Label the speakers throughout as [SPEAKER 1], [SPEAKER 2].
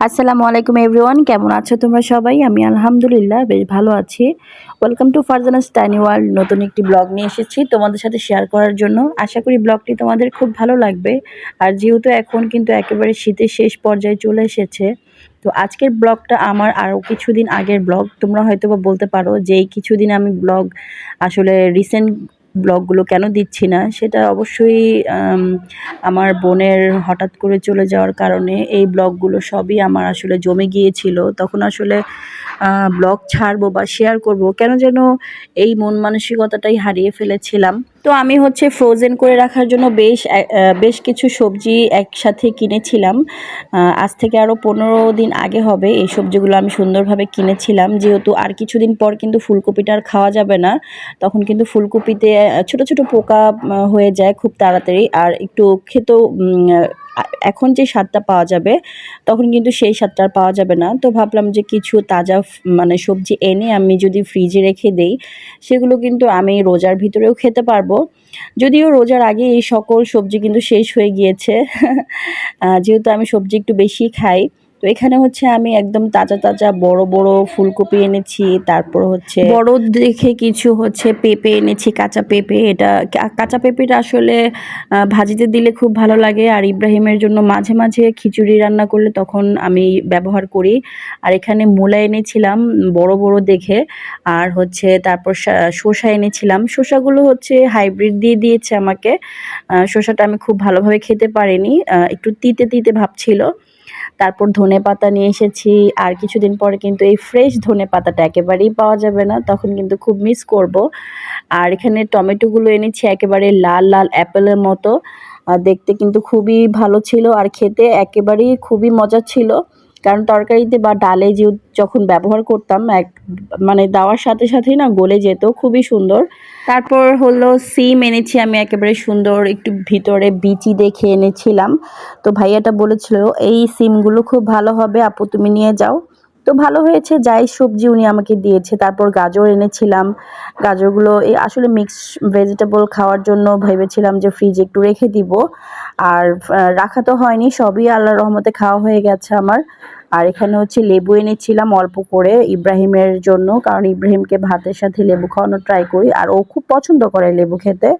[SPEAKER 1] আসসালামু আলাইকুম এভরিওয়ান কেমন আছো তোমরা সবাই? আমি আলহামদুলিল্লাহ বেশ ভালো আছি। Welcome to Farzana's tiny world নতুন একটি ব্লগ নিয়ে এসেছি তোমাদের সাথে শেয়ার করার জন্য। আশা করি ব্লগটি তোমাদের খুব ভালো লাগবে। আর যেহেতু এখন কিন্তু একেবারে শীতের শেষ পর্যায়ে চলে এসেছে, তো আজকের ব্লগটা আমার আরও কিছুদিন আগের ব্লগ তোমরা হয়তো বা বলতে পারো যে এই কিছুদিন আমি ব্লগ আসলে রিসেন্ট ব্লগগুলো কেন দিচ্ছি না, সেটা অবশ্যই আমার বোনের হঠাৎ করে চলে যাওয়ার কারণে এই ব্লগগুলো সবই আমার আসলে জমে গিয়েছিল। তখন আসলে ব্লগ ছাড়বো বা শেয়ার করব, কেন যেন এই মন মানসিকতাটাই হারিয়ে ফেলেছিলাম। তো আমি হচ্ছে ফ্রোজেন করে রাখার জন্য বেশ বেশ কিছু সবজি একসাথে কিনেছিলাম। আজ থেকে আরও পনেরো দিন আগে হবে, এই সবজিগুলো আমি সুন্দরভাবে কিনেছিলাম। যেহেতু আর কিছুদিন পর কিন্তু ফুলকপিটা আর খাওয়া যাবে না, তখন কিন্তু ফুলকপিতে ছোট ছোট পোকা হয়ে যায় খুব তাড়াতাড়ি। আর একটু খেতেও এখন যে স্বাদটা পাওয়া যাবে, তখন কিন্তু সেই স্বাদটা আর পাওয়া যাবে না। তো ভাবলাম যে কিছু তাজা মানে সবজি এনে আমি যদি ফ্রিজে রেখে দেই, সেগুলো কিন্তু আমি রোজার ভিতরেও খেতে পারব। যদিও রোজার আগে এই সকল সবজি কিন্তু শেষ হয়ে গিয়েছে। যেহেতু আমি সবজি একটু বেশি খাই তো এখানে হচ্ছে আমি একদম তাজা তাজা বড় বড় ফুলকপি এনেছি, তারপর হচ্ছে বড় দেখে কিছু হচ্ছে পেঁপে এনেছি, কাঁচা পেঁপে। এটা কাঁচা পেঁপেটা আসলে ভাজিতে দিলে খুব ভালো লাগে। আর ইব্রাহিমের জন্য মাঝে মাঝে খিচুড়ি রান্না করলে তখন আমি ব্যবহার করি। আর এখানে মূলা এনেছিলাম বড় বড় দেখে। আর হচ্ছে তারপর শসা এনেছিলাম। শসাগুলো হচ্ছে হাইব্রিড দিয়ে দিয়েছে আমাকে। শসাটা আমি খুব ভালোভাবে খেতে পারিনি। একটু তিতে তিতে ভাব ছিল। তারপর ধনে পাতা নিয়ে এসেছি। আর কিছুদিন পরে কিন্তু এই ফ্রেশ ধনে পাতাটা একেবারেই পাওয়া যাবে না। তখন কিন্তু খুব মিস করব। আর এখানে টমেটোগুলো এনেছি একেবারে লাল লাল অ্যাপেলের মতো। দেখতে কিন্তু খুবই ভালো ছিল। আর খেতে একেবারেই খুবই মজা ছিল। কারণ তরকারিতে বা ডালে যে যখন ব্যবহার করতাম, এক মানে দেওয়ার সাথে সাথেই না গলে যেত, খুবই সুন্দর। তারপর হলো সিম এনেছি আমি একেবারে সুন্দর, একটু ভিতরে বিচি দেখে এনেছিলাম। তো ভাইয়াটা বলেছিল, এই সিমগুলো খুব ভালো হবে, আপু তুমি নিয়ে যাও। তো ভালো হয়েছে, যাই সবজি উনি আমাকে দিয়েছে, তারপর গাজর এনেছিলাম। গাজরগুলো এই আসলে মিক্স ভেজিটেবল খাওয়ার জন্য ভেবেছিলাম যে ফ্রিজে একটু রেখে দিব। আর রাখা তো হয়নি, সবই আল্লাহর রহমতে খাওয়া হয়ে গেছে আমার। আর এখানে হচ্ছে লেবু এনেছিলাম অল্প করে ইব্রাহিমের জন্য, কারণ ইব্রাহিমকে ভাতের সাথে লেবু খাওয়ানো ট্রাই করি, আর ও খুব পছন্দ করে লেবু খেতে।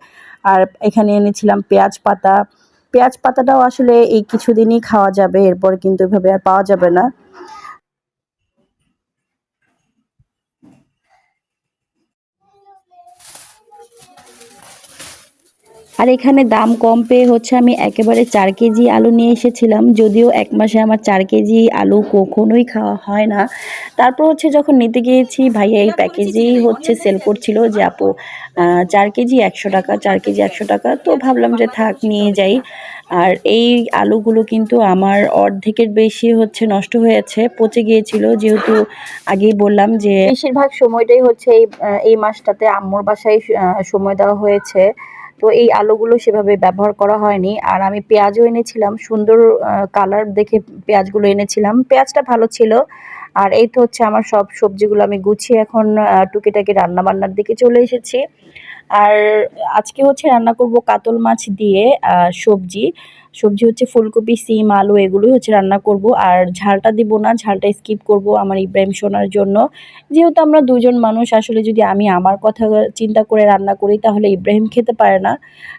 [SPEAKER 1] আর এখানে এনেছিলাম পেঁয়াজ পাতা। পেঁয়াজ পাতাটাও আসলে এই কিছুদিনই খাওয়া যাবে, এরপর কিন্তু এভাবে আর পাওয়া যাবে না। আর এখানে দাম কম পেয়ে হচ্ছে আমি একেবারে চার কেজি আলু নিয়ে এসেছিলাম, যদিও এক মাসে আমার চার কেজি আলু কখনোই খাওয়া হয় না। তারপর হচ্ছে যখন নিতে গিয়েছি, ভাইয়া এই প্যাকেজেই হচ্ছে সেল করছিল যে, আপু চার কেজি একশো টাকা, চার কেজি একশো টাকা। তো ভাবলাম যে, থাক, নিয়ে যাই। আর এই আলুগুলো কিন্তু আমার অর্ধেকের বেশি হচ্ছে নষ্ট হয়েছে, পচে গিয়েছিল। যেহেতু আগেই বললাম যে, বেশিরভাগ সময়টাই হচ্ছে এই এই মাসটাতে আম্মুর বাসায় সময় দেওয়া হয়েছে। তো এই আলুগুলো সেভাবে ব্যবহার করা হয়নি। আর আমি পেঁয়াজও এনেছিলাম, সুন্দর কালার দেখে পেঁয়াজগুলো এনেছিলাম। পেঁয়াজটা ভালো ছিল। আর এই তো হচ্ছে আমার সব সবজিগুলো আমি গুছিয়ে এখন টুকিটাকি রান্না বান্নার দিকে চলে এসেছি। আর আজকে হচ্ছে রান্না করব কাতল মাছ দিয়ে সবজি। সবজি হচ্ছে ফুলকপি, সিম, আলু, এগুলোই হচ্ছে রান্না করব। আর ঝালটা দিব না, ঝালটা স্কিপ করব আমার ইব্রাহিম সোনার জন্য। যেহেতু আমরা দুজন মানুষ, আসলে যদি আমি আমার কথা চিন্তা করে রান্না করি, তাহলে ইব্রাহিম খেতে পারে না।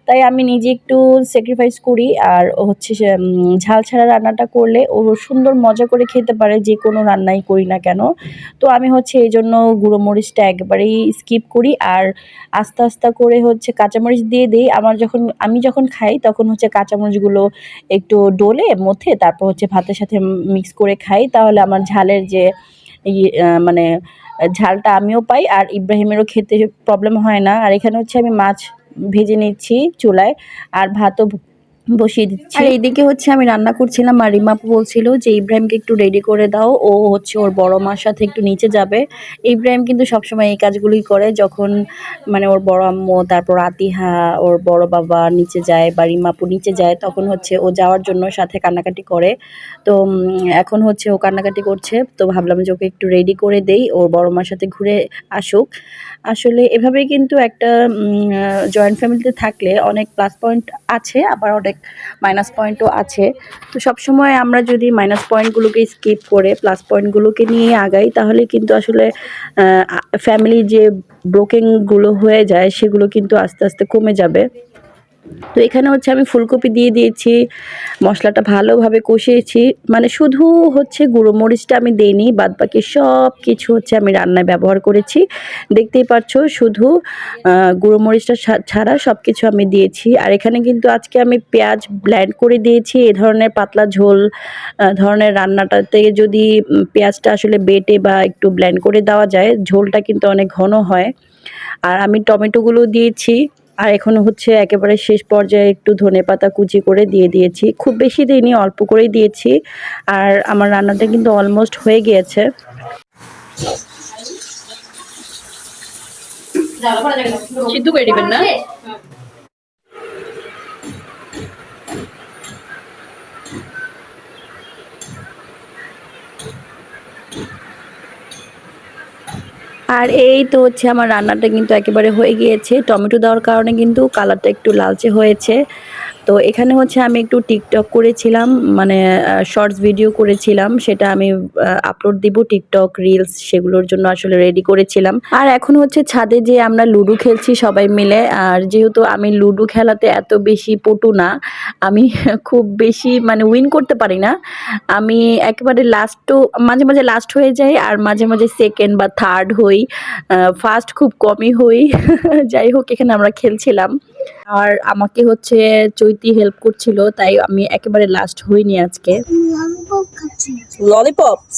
[SPEAKER 1] তাই আমি নিজে একটু স্যাক্রিফাইস করি। আর হচ্ছে ঝাল ছাড়া রান্নাটা করলে ও সুন্দর মজা করে খেতে পারে, যে কোনো রান্নাই করি না কেন। তো আমি হচ্ছে এই জন্য গুঁড়ো মরিচটা একবারেই স্কিপ করি। আর আস্তে আস্তে করে হচ্ছে কাঁচামরিচ দিয়ে দিই। আমার যখন, আমি যখন খাই, তখন হচ্ছে কাঁচামরিচগুলো একটু ডোলে মধ্যে, তারপর হচ্ছে ভাতের সাথে মিক্স করে খাই। তাহলে আমার ঝালের যে মানে ঝালটা আমিও পাই আর ইব্রাহিমেরও খেতে প্রবলেম হয় না। আর এখানে হচ্ছে আমি মাছ ভেজে নিচ্ছি চুলায়। আর ভাতও বসিয়ে দিচ্ছি। আর এইদিকে হচ্ছে আমি রান্না করছিলাম আর রিমাপু বলছিল যে, ইব্রাহিমকে একটু রেডি করে দাও। ও হচ্ছে ওর বড় মার সাথে একটু নিচে যাবে। ইব্রাহিম কিন্তু সবসময় এই কাজগুলোই করে। যখন মানে ওর বড় আম্মু, তারপর আতিহা, ওর বড় বাবা নিচে যায় বা রিমাপু নিচে যায়, তখন হচ্ছে ও যাওয়ার জন্য সাথে কান্নাকাটি করে। তো এখন হচ্ছে ও কান্নাকাটি করছে। তো ভাবলাম যে ওকে একটু রেডি করে দেই। ওর বড় মার সাথে ঘুরে আসুক। আসলে এভাবেই কিন্তু একটা জয়েন্ট ফ্যামিলিতে থাকলে অনেক প্লাস পয়েন্ট আছে, আবার অনেক মাইনাস পয়েন্টও আছে। তো সবসময় আমরা যদি মাইনাস পয়েন্টগুলোকে স্কিপ করে প্লাস পয়েন্টগুলোকে নিয়ে আগাই, তাহলে কিন্তু আসলে ফ্যামিলি যে ব্রোকিংগুলো হয়ে যায়, সেগুলো কিন্তু আস্তে আস্তে কমে যাবে। তো এখানে হচ্ছে আমি ফুলকপি দিয়ে দিয়েছি, মশলাটা ভালোভাবে কষিয়েছি। মানে শুধু হচ্ছে গুঁড়ো মরিচটা আমি দেইনি বাদ বাকি সব কিছু হচ্ছে আমি রান্নায় ব্যবহার করেছি। দেখতেই পাচ্ছ শুধু গুঁড়ো মরিচটা ছাড়া সব কিছু আমি দিয়েছি। আর এখানে কিন্তু আজকে আমি পেঁয়াজ ব্ল্যান্ড করে দিয়েছি, এ ধরনের পাতলা ঝোল ধরনের রান্নাটাতে যদি পেঁয়াজটা আসলে বেটে বা একটু ব্ল্যান্ড করে দেওয়া যায়, ঝোলটা কিন্তু অনেক ঘন হয়। আর আমি টমেটোগুলো দিয়েছি। আর এখন হচ্ছে একেবারে শেষ পর্যায়ে একটু ধনে পাতা কুচি করে দিয়ে দিয়েছি। খুব বেশি দিইনি অল্প করেই দিয়েছি। আর আমার রান্নাটা কিন্তু অলমোস্ট হয়ে গিয়েছে। সিদ্ধ করে দিবেন না? আর এই তো হচ্ছে আমার রান্নাটা কিন্তু একেবারে হয়ে গিয়েছে। টমেটো দেওয়ার কারণে কিন্তু কালারটা একটু লালচে হয়েছে। তো এখানে হচ্ছে আমি একটু টিকটক করেছিলাম মানে শর্টস ভিডিও করেছিলাম, সেটা আমি আপলোড দিব টিকটক রিলস সেগুলোর জন্য আসলে রেডি করেছিলাম। আর এখন হচ্ছে ছাদে যে আমরা লুডো খেলছি সবাই মিলে, আর যেহেতু আমি লুডো খেলাতে এত বেশি পটু না, আমি খুব বেশি মানে উইন করতে পারি না। আমি একেবারে লাস্টও মাঝে মাঝে লাস্ট হয়ে যাই, আর মাঝে মাঝে সেকেন্ড বা থার্ড হই ফার্স্ট খুব কমই হই। যাই হোক, এখানে আমরা খেলছিলাম। আর আমাকে হচ্ছে চৈতি হেল্প করছিল তাই আমি একেবারে লাস্ট হইনি আজকে।
[SPEAKER 2] ললিপপ
[SPEAKER 1] ললিপপস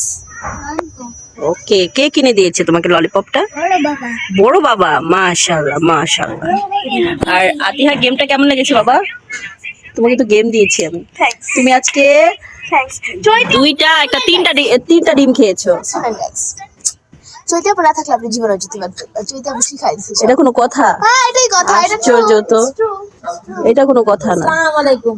[SPEAKER 1] ওকে কে কিনে দিয়েছে তোমাকে ললিপপটা
[SPEAKER 2] বড় বাবা।
[SPEAKER 1] বড় বাবা মাশাআল্লাহ মাশাআল্লাহ। আর আতিহা গেমটা কেমন লেগেছে বাবা? তোমাকে তো গেম দিয়েছি আমি।
[SPEAKER 2] থ্যাঙ্কস
[SPEAKER 1] তুমি আজকে
[SPEAKER 2] থ্যাঙ্কস চৈতি?
[SPEAKER 1] দুইটা একটা তিনটা তিনটা ডিম খেয়েছো।
[SPEAKER 2] চৈতি পড়া থাকলে আপনি জীবনে যেতে পারতেন না। চৈতি আপু শিখাই দিচ্ছে
[SPEAKER 1] এটা কোনো কথা?
[SPEAKER 2] হ্যাঁ এটাই কথা এটা
[SPEAKER 1] আশ্চর্য তো। এটা কোনো কথা না।
[SPEAKER 2] আসসালামু আলাইকুম।